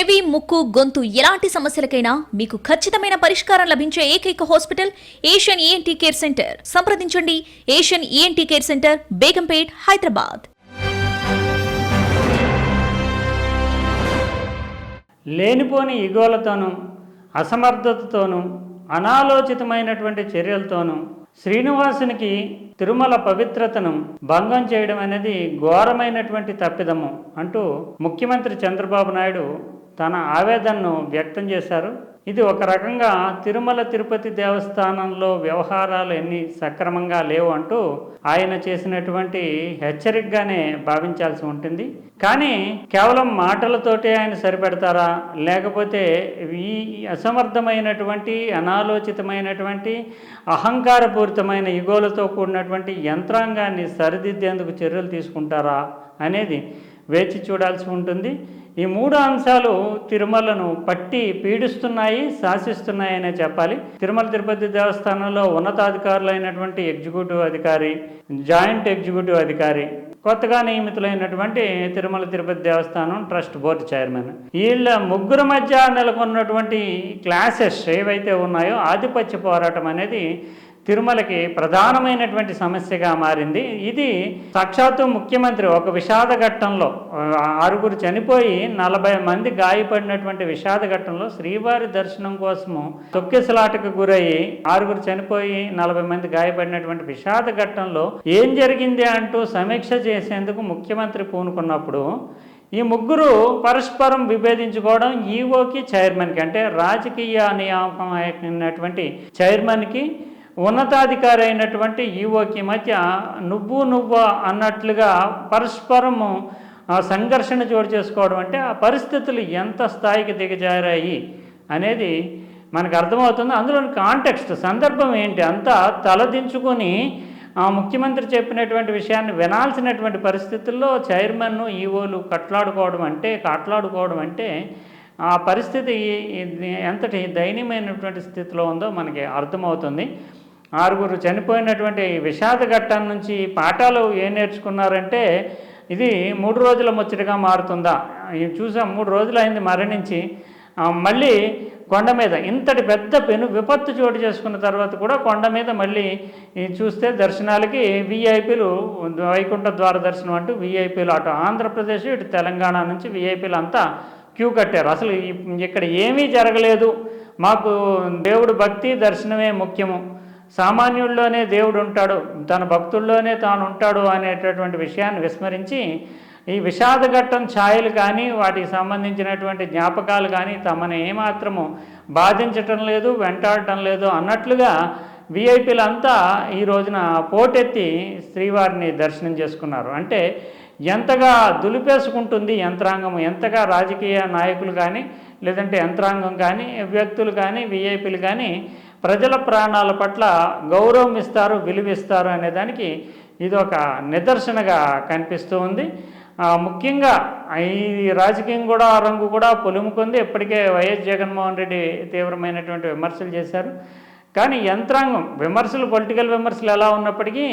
చెవి ముక్కు గొంతు ఎలాంటి సమస్యలకైనా మీకు ఖచ్చితమైన పరిష్కారం లభించే ఏకైక hospital Asian ENT care centre. సంప్రదించండి. Asian ENT care centre Begumpet Hyderabad. లేనిపోని ఇగోలతోనూ అసమర్థతతోనూ అనాలోచితమైనటువంటి చర్యలతోనూ శ్రీనివాసునికి తిరుమల పవిత్రతను భంగం చేయడం అనేది ఘోరమైనటువంటి తప్పిదము అంటూ ముఖ్యమంత్రి చంద్రబాబు నాయుడు తన ఆవేదనను వ్యక్తం చేశారు. ఇది ఒక రకంగా తిరుమల తిరుపతి దేవస్థానంలో వ్యవహారాలు ఎన్ని సక్రమంగా లేవు అంటూ ఆయన చేసినటువంటి హెచ్చరికగానే భావించాల్సి ఉంటుంది. కానీ కేవలం మాటలతోటే ఆయన సరిపెడతారా? లేకపోతే ఈ అసమర్థమైనటువంటి అనాలోచితమైనటువంటి అహంకారపూరితమైన ఇగోలతో కూడినటువంటి యంత్రాంగాన్ని సరిదిద్దేందుకు చర్యలు తీసుకుంటారా అనేది వేచి చూడాల్సి ఉంటుంది. ఈ మూడు అంశాలు తిరుమలను పట్టి పీడిస్తున్నాయి శాసిస్తున్నాయనే చెప్పాలి. తిరుమల తిరుపతి దేవస్థానంలో ఉన్నతాధికారులు అయినటువంటి ఎగ్జిక్యూటివ్ అధికారి జాయింట్ ఎగ్జిక్యూటివ్ అధికారి కొత్తగా నియమితులైనటువంటి తిరుమల తిరుపతి దేవస్థానం ట్రస్ట్ బోర్డు చైర్మన్. వీళ్ళ ముగ్గురు మధ్య నెలకొన్నటువంటి క్లాసెస్ ఏవైతే ఉన్నాయో ఆధిపత్య పోరాటం అనేది తిరుమలకి ప్రధానమైనటువంటి సమస్యగా మారింది. ఇది సాక్షాత్తు ముఖ్యమంత్రి ఒక విషాద ఘట్టంలో ఆరుగురు చనిపోయి నలభై మంది గాయపడినటువంటి విషాద ఘట్టంలో శ్రీవారి దర్శనం కోసము తొక్కిసలాటకు గురయ్యి ఆరుగురు చనిపోయి నలభై మంది గాయపడినటువంటి విషాద ఘట్టంలో ఏం జరిగింది అంటూ సమీక్ష చేసేందుకు ముఖ్యమంత్రి పూనుకున్నప్పుడు ఈ ముగ్గురు పరస్పరం విభేదించుకోవడం ఈఓకి చైర్మన్కి అంటే రాజకీయ నియామకం అయినటువంటి చైర్మన్కి ఉన్నతాధికారి అయినటువంటి ఈఓకి మధ్య నువ్వు నువ్వు అన్నట్లుగా పరస్పరము ఆ సంఘర్షణ చోటు చేసుకోవడం అంటే ఆ పరిస్థితులు ఎంత స్థాయికి దిగజారాయి అనేది మనకు అర్థమవుతుంది. అందులోని కాంటెక్స్ట్ సందర్భం ఏంటి? అంతా తలదించుకొని ఆ ముఖ్యమంత్రి చెప్పినటువంటి విషయాన్ని వినాల్సినటువంటి పరిస్థితుల్లో చైర్మన్ ఈవోలు కట్లాడుకోవడం అంటే కట్లాడుకోవడం అంటే ఆ పరిస్థితి ఎంతటి దయనీయమైనటువంటి స్థితిలో ఉందో మనకి అర్థమవుతుంది. ఆరుగురు చనిపోయినటువంటి విషాద ఘట్టం నుంచి పాఠాలు ఏం నేర్చుకున్నారంటే ఇది మూడు రోజుల ముచ్చటగా మారుతుందా? చూసాం మూడు రోజులు అయింది మరణించి మళ్ళీ కొండ మీద ఇంతటి పెద్ద పెను విపత్తు చోటు చేసుకున్న తర్వాత కూడా కొండ మీద మళ్ళీ చూస్తే దర్శనాలకి విఐపీలు వైకుంఠ ద్వార దర్శనం అంటూ విఐపీలు అటు ఆంధ్రప్రదేశ్ ఇటు తెలంగాణ నుంచి విఐపీలు అంతా క్యూ కట్టారు. అసలు ఇక్కడ ఏమీ జరగలేదు. మాకు దేవుడు భక్తి దర్శనమే ముఖ్యము. సామాన్యుల్లోనే దేవుడు ఉంటాడు తన భక్తుల్లోనే తాను ఉంటాడు అనేటటువంటి విషయాన్ని విస్మరించి ఈ విషాదఘట్టం ఛాయలు కానీ వాటికి సంబంధించినటువంటి జ్ఞాపకాలు కానీ తమను ఏమాత్రము బాధించటం లేదు వెంటాడటం లేదు అన్నట్లుగా విఐపీలంతా ఈ రోజున పోటెత్తి శ్రీవారిని దర్శనం చేసుకున్నారు. అంటే ఎంతగా దులిపేసుకుంటుంది యంత్రాంగం ఎంతగా రాజకీయ నాయకులు కానీ లేదంటే యంత్రాంగం కానీ వ్యక్తులు కానీ విఐపీలు కానీ ప్రజల ప్రాణాల పట్ల గౌరవం ఇస్తారు విలువిస్తారు అనే దానికి ఇది ఒక నిదర్శనగా కనిపిస్తూ ఉంది. ముఖ్యంగా ఈ రాజకీయం కూడా ఆ రంగు కూడా పొలుముకుంది. ఇప్పటికే వైఎస్ జగన్మోహన్ రెడ్డి తీవ్రమైనటువంటి విమర్శలు చేశారు. కానీ యంత్రాంగం విమర్శలు పొలిటికల్ విమర్శలు ఎలా ఉన్నప్పటికీ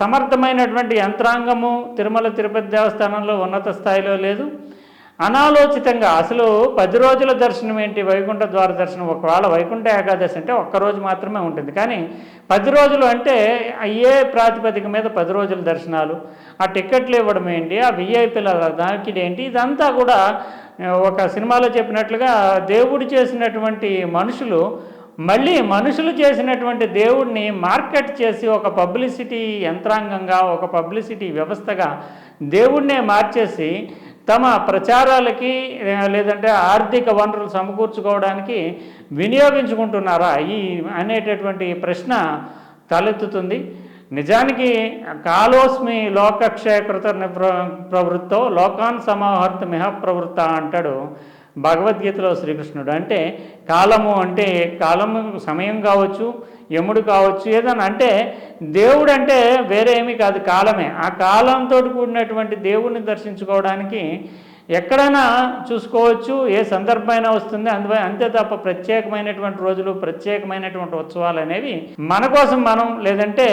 సమర్థమైనటువంటి యంత్రాంగము తిరుమల తిరుపతి దేవస్థానంలో ఉన్నత స్థాయిలో లేదు. అనాలోచితంగా అసలు పది రోజుల దర్శనం ఏంటి? వైకుంఠ ద్వార దర్శనం ఒకవేళ వైకుంఠ ఏకాదశి అంటే ఒక్క రోజు మాత్రమే ఉంటుంది. కానీ పది రోజులు అంటే ఏ ప్రాతిపదిక మీద పది రోజుల దర్శనాలు ఆ టిక్కెట్లు ఇవ్వడం ఏంటి ఆ విఐపీల దాకిడి ఏంటి? ఇదంతా కూడా ఒక సినిమాలో చెప్పినట్లుగా దేవుడు చేసినటువంటి మనుషులు మళ్ళీ మనుషులు చేసినటువంటి దేవుడిని మార్కెట్ చేసి ఒక పబ్లిసిటీ యంత్రాంగంగా ఒక పబ్లిసిటీ వ్యవస్థగా దేవుడినే మార్చేసి తమ ప్రచారాలకి లేదంటే ఆర్థిక వనరులు సమకూర్చుకోవడానికి వినియోగించుకుంటున్నారా? ఈ అనేటటువంటి ప్రశ్న తలెత్తుతుంది. నిజానికి కాలోస్మి లోకక్షయకృత ప్రవృత్తో లోకాన్ సమాహర్త మిహ ప్రవృత్త అంటాడు. భగవద్గీతలో శ్రీకృష్ణుడు అంటే కాలము అంటే కాలము సమయం కావచ్చు యముడు కావచ్చు ఏదన్నా అంటే దేవుడు అంటే వేరే ఏమీ కాదు కాలమే. ఆ కాలంతో కూడినటువంటి దేవుణ్ణి దర్శించుకోవడానికి ఎక్కడైనా చూసుకోవచ్చు ఏ సందర్భమైనా వస్తుంది. అందువల్ల అంతే తప్ప ప్రత్యేకమైనటువంటి రోజులు ప్రత్యేకమైనటువంటి ఉత్సవాలు అనేవి మన కోసం మనం లేదంటే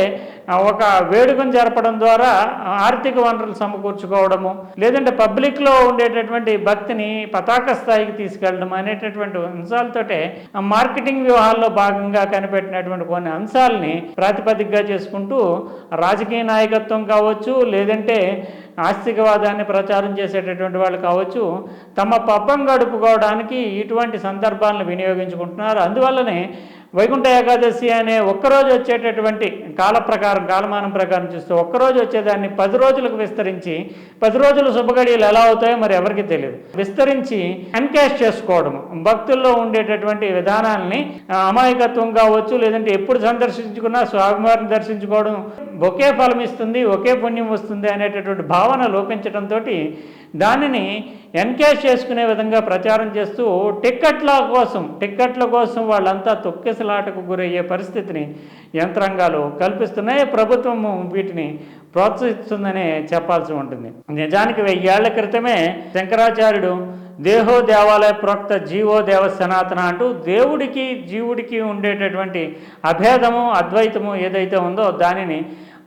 ఒక వేడుకను జరపడం ద్వారా ఆర్థిక వనరులు సమకూర్చుకోవడము లేదంటే పబ్లిక్లో ఉండేటటువంటి భక్తిని పతాక స్థాయికి తీసుకెళ్ళడం అనేటటువంటి అంశాలతోటే మార్కెటింగ్ వ్యూహాల్లో భాగంగా కనిపెట్టినటువంటి కొన్ని అంశాలని ప్రాతిపదికగా చేసుకుంటూ రాజకీయ నాయకత్వం కావచ్చు లేదంటే ఆస్తికవాదాన్ని ప్రచారం చేసేటటువంటి వాళ్ళు కావచ్చు తమ పబ్బం గడుపుకోవడానికి ఇటువంటి సందర్భాలను వినియోగించుకుంటున్నారు. అందువల్లనే వైకుంఠ ఏకాదశి అనే ఒక్కరోజు వచ్చేటటువంటి కాల ప్రకారం కాలమానం ప్రకారం చూస్తే ఒక్కరోజు వచ్చేదాన్ని పది రోజులకు విస్తరించి పది రోజులు శుభగడియలు ఎలా అవుతాయో మరి ఎవరికి తెలియదు. విస్తరించి ఎన్కాష్ చేసుకోవడం భక్తుల్లో ఉండేటటువంటి విధానాల్ని అమాయకత్వం కావచ్చు లేదంటే ఎప్పుడు సందర్శించుకున్నా స్వామివారిని దర్శించుకోవడం ఒకే ఫలం ఇస్తుంది ఒకే పుణ్యం వస్తుంది అనేటటువంటి భావన లోపించడంతో దానిని ఎన్కేష్ చేసుకునే విధంగా ప్రచారం చేస్తూ టిక్కెట్ల కోసం టిక్కెట్ల కోసం వాళ్ళంతా తొక్కిసలాటకు గురయ్యే పరిస్థితిని యంత్రాంగాలు కల్పిస్తున్నాయి ప్రభుత్వము వీటిని ప్రోత్సహిస్తుందనే చెప్పాల్సి ఉంటుంది. నిజానికి వెయ్యేళ్ళ క్రితమే శంకరాచార్యుడు దేహో దేవాలయ ప్రోక్త జీవో దేవ సనాతన అంటూ దేవుడికి జీవుడికి ఉండేటటువంటి అభేదము అద్వైతము ఏదైతే ఉందో దానిని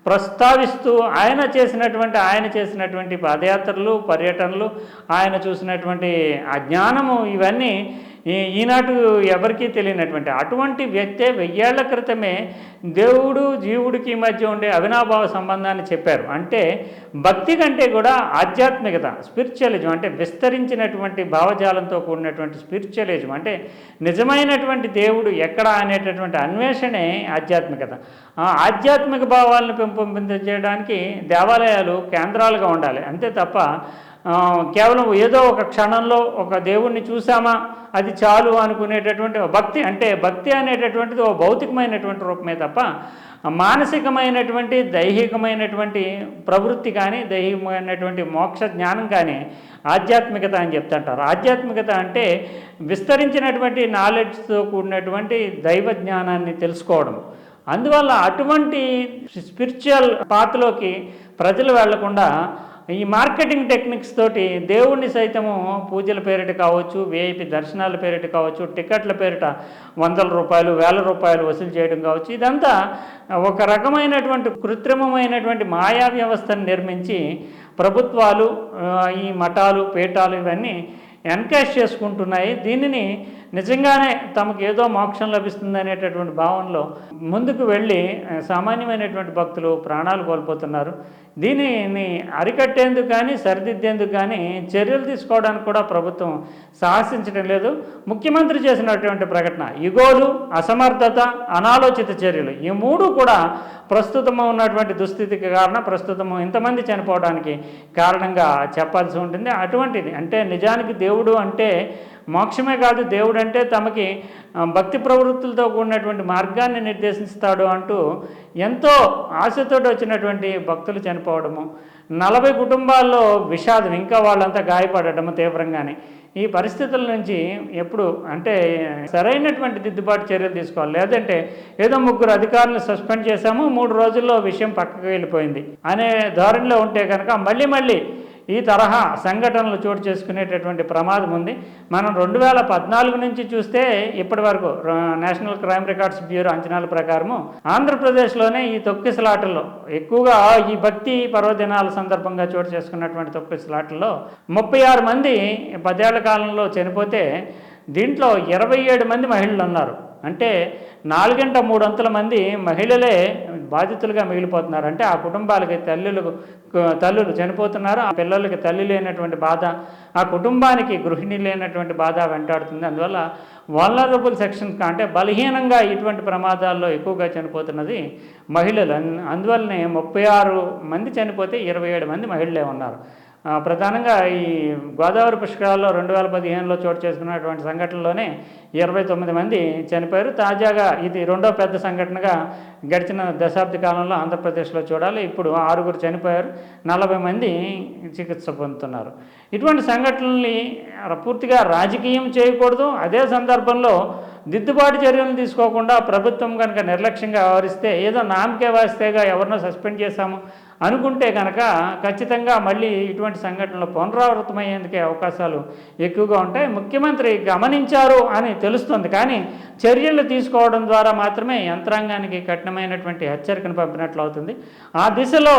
ప్రస్తావిస్తూ ఆయన చేసినటువంటి ఆయన చేసినటువంటి పాదయాత్రలు పర్యటనలు ఆయన చూసినటువంటి అజ్ఞానము ఇవన్నీ ఈ- ఈనాడు ఎవరికీ తెలియనటువంటి అటువంటి వ్యక్తే వెయ్యేళ్ళ క్రితమే దేవుడు జీవుడికి మధ్య ఉండే అవినాభావ సంబంధాన్ని చెప్పారు. అంటే భక్తి కంటే కూడా ఆధ్యాత్మికత స్పిరిచువలిజం అంటే విస్తరించినటువంటి భావజాలంతో కూడినటువంటి స్పిరిచువలిజం అంటే నిజమైనటువంటి దేవుడు ఎక్కడ అనేటటువంటి అన్వేషణే ఆధ్యాత్మికత. ఆ ఆధ్యాత్మిక భావాలను పెంపొందించడానికి దేవాలయాలు కేంద్రాలుగా ఉండాలి. అంతే తప్ప కేవలం ఏదో ఒక క్షణంలో ఒక దేవుణ్ణి చూసామా అది చాలు అనుకునేటటువంటి భక్తి అంటే భక్తి అనేటటువంటిది ఓ భౌతికమైనటువంటి రూపమే తప్ప మానసికమైనటువంటి దైహికమైనటువంటి ప్రవృత్తి కానీ దైహికమైనటువంటి మోక్ష జ్ఞానం కానీ ఆధ్యాత్మికత అని చెప్తుంటారు. ఆధ్యాత్మికత అంటే విస్తరించినటువంటి నాలెడ్జ్తో కూడినటువంటి దైవ జ్ఞానాన్ని తెలుసుకోవడం. అందువల్ల అటువంటి స్పిరిచువల్ పాత్రలోకి ప్రజలు వెళ్ళకుండా ఈ మార్కెటింగ్ టెక్నిక్స్ తోటి దేవుణ్ణి సైతము పూజల పేరిట కావచ్చు విఐపి దర్శనాల పేరిట కావచ్చు టికెట్ల పేరిట వందల రూపాయలు వేల రూపాయలు వసూలు చేయడం కావచ్చు. ఇదంతా ఒక రకమైనటువంటి కృత్రిమమైనటువంటి మాయా వ్యవస్థను నిర్మించి ప్రభుత్వాలు ఈ మఠాలు పీఠాలు ఇవన్నీ ఎన్కాష్ చేసుకుంటున్నాయి. దీనిని నిజంగానే తమకు ఏదో మోక్షం లభిస్తుంది అనేటటువంటి భావనలో ముందుకు వెళ్ళి సామాన్యమైనటువంటి భక్తులు ప్రాణాలు కోల్పోతున్నారు. దీనిని అరికట్టేందుకు కానీ సరిదిద్దేందుకు కానీ చర్యలు తీసుకోవడానికి కూడా ప్రభుత్వం సాహసించడం లేదు. ముఖ్యమంత్రి చేసినటువంటి ప్రకటన ఇగోలు అసమర్థత అనాలోచిత చర్యలు ఈ మూడు కూడా ప్రస్తుతం ఉన్నటువంటి దుస్థితికి కారణం ప్రస్తుతం ఇంతమంది చనిపోవడానికి కారణంగా చెప్పాల్సి ఉంటుంది. అటువంటిది అంటే నిజానికి దేవుడు అంటే మోక్షమే కాదు దేవుడు అంటే తమకి భక్తి ప్రవృత్తులతో కూడినటువంటి మార్గాన్ని నిర్దేశిస్తాడు అంటూ ఎంతో ఆశతో వచ్చినటువంటి భక్తులు చనిపోవడము నలభై కుటుంబాల్లో విషాదం ఇంకా వాళ్ళంతా గాయపడటము తీవ్రంగానే. ఈ పరిస్థితుల నుంచి ఎప్పుడు అంటే సరైనటువంటి దిద్దుబాటు చర్యలు తీసుకోవాలి. లేదంటే ఏదో ముగ్గురు అధికారులను సస్పెండ్ చేశాము మూడు రోజుల్లో విషయం పక్కకు వెళ్ళిపోయింది అనే ధోరణిలో ఉంటే కనుక మళ్ళీ మళ్ళీ ఈ తరహా సంఘటనలు చోటు చేసుకునేటటువంటి ప్రమాదం ఉంది. మనం రెండు వేల పద్నాలుగు నుంచి చూస్తే ఇప్పటి వరకు నేషనల్ క్రైమ్ రికార్డ్స్ బ్యూరో అంచనాల ప్రకారము ఆంధ్రప్రదేశ్లోనే ఈ తొక్కిసలాటల్లో ఎక్కువగా ఈ భక్తి పర్వదినాల సందర్భంగా చోటు చేసుకున్నటువంటి తొక్కిసలాటల్లో ముప్పై ఆరు మంది పదేళ్ళ కాలంలో చనిపోతే దీంట్లో ఇరవై ఏడు మంది మహిళలు ఉన్నారు. అంటే నాలుగంట మూడొంతుల మంది మహిళలే బాధితులుగా మిగిలిపోతున్నారు. అంటే ఆ కుటుంబాలకి తల్లులు తల్లులు చనిపోతున్నారు. ఆ పిల్లలకి తల్లి లేనటువంటి బాధ ఆ కుటుంబానికి గృహిణి లేనటువంటి బాధ వెంటాడుతుంది. అందువల్ల వల్నరబుల్ సెక్షన్ అంటే బలహీనంగా ఇటువంటి ప్రమాదాల్లో ఎక్కువగా చనిపోతున్నది మహిళలు. అన్- అందువల్లనే ముప్పై ఆరు మంది చనిపోతే ఇరవై ఏడు మంది మహిళలే ఉన్నారు. ప్రధానంగా ఈ గోదావరి పుష్కరాల్లో రెండు వేల పదిహేనులో చోటు చేసుకున్నటువంటి సంఘటనలోనే ఇరవై తొమ్మిది మంది చనిపోయారు. తాజాగా ఇది రెండో పెద్ద సంఘటనగా గడిచిన దశాబ్ది కాలంలో ఆంధ్రప్రదేశ్లో చూడాలి. ఇప్పుడు ఆరుగురు చనిపోయారు. నలభై మంది చికిత్స పొందుతున్నారు. ఇటువంటి సంఘటనల్ని పూర్తిగా రాజకీయం చేయకూడదు. అదే సందర్భంలో దిద్దుబాటు చర్యలు తీసుకోకుండా ప్రభుత్వం కనుక నిర్లక్ష్యంగా వ్యవహరిస్తే ఏదో నామకే వాస్తేగా ఎవరినో సస్పెండ్ చేశాము అనుకుంటే కనుక ఖచ్చితంగా మళ్ళీ ఇటువంటి సంఘటనలు పునరావృతమయ్యేందుకే అవకాశాలు ఎక్కువగా ఉంటాయి. ముఖ్యమంత్రి గమనించారు అని తెలుస్తుంది. కానీ చర్యలు తీసుకోవడం ద్వారా మాత్రమే యంత్రాంగానికి కఠినమైనటువంటి హెచ్చరికను పంపినట్లు అవుతుంది. ఆ దిశలో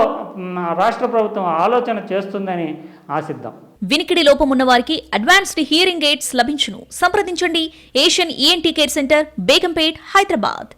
రాష్ట్ర ప్రభుత్వం ఆలోచన చేస్తుందని ఆశిద్దాం. వినికిడి లోపం వారికి అడ్వాన్స్డ్ హియరింగ్ ఎయిడ్స్ లభించును. సంప్రదించండి. Asian ENT care centre Begumpet Hyderabad.